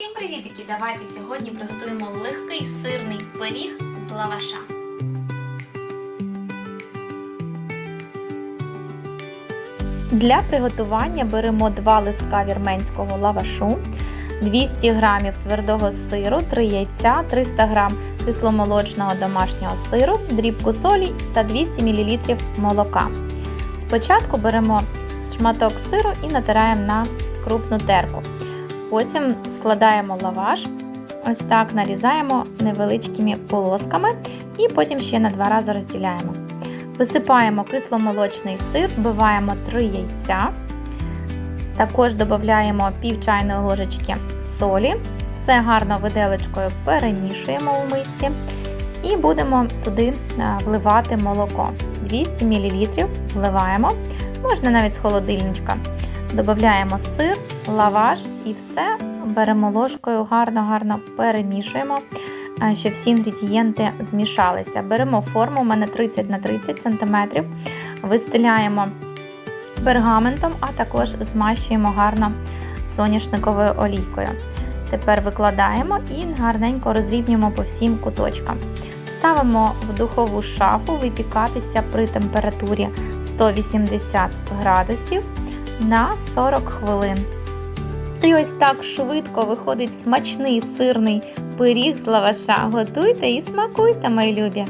Всім привітики! Давайте сьогодні приготуємо легкий сирний пиріг з лаваша. Для приготування беремо 2 листка вірменського лавашу, 200 г твердого сиру, 3 яйця, 300 г кисломолочного домашнього сиру, дрібку солі та 200 мл молока. Спочатку беремо шматок сиру і натираємо на крупну терку. Потім складаємо лаваш, ось так нарізаємо невеличкими полосками і потім ще на два рази розділяємо. Висипаємо кисломолочний сир, вбиваємо 3 яйця. Також додаємо пів чайної ложечки солі. Все гарно виделечкою перемішуємо у мисці. І будемо туди вливати молоко. 200 мл вливаємо, можна навіть з холодильничка. Додаємо сир, лаваш і все беремо ложкою, гарно-гарно перемішуємо, щоб всі інгредієнти змішалися. Беремо форму, у мене 30 на 30 см, вистеляємо пергаментом, а також змащуємо гарно соняшниковою олійкою. Тепер викладаємо і гарненько розрівнюємо по всім куточкам. Ставимо в духову шафу випікатися при температурі 180 градусів на 40 хвилин. І ось так швидко виходить смачний сирний пиріг з лаваша. Готуйте і смакуйте, мої любі!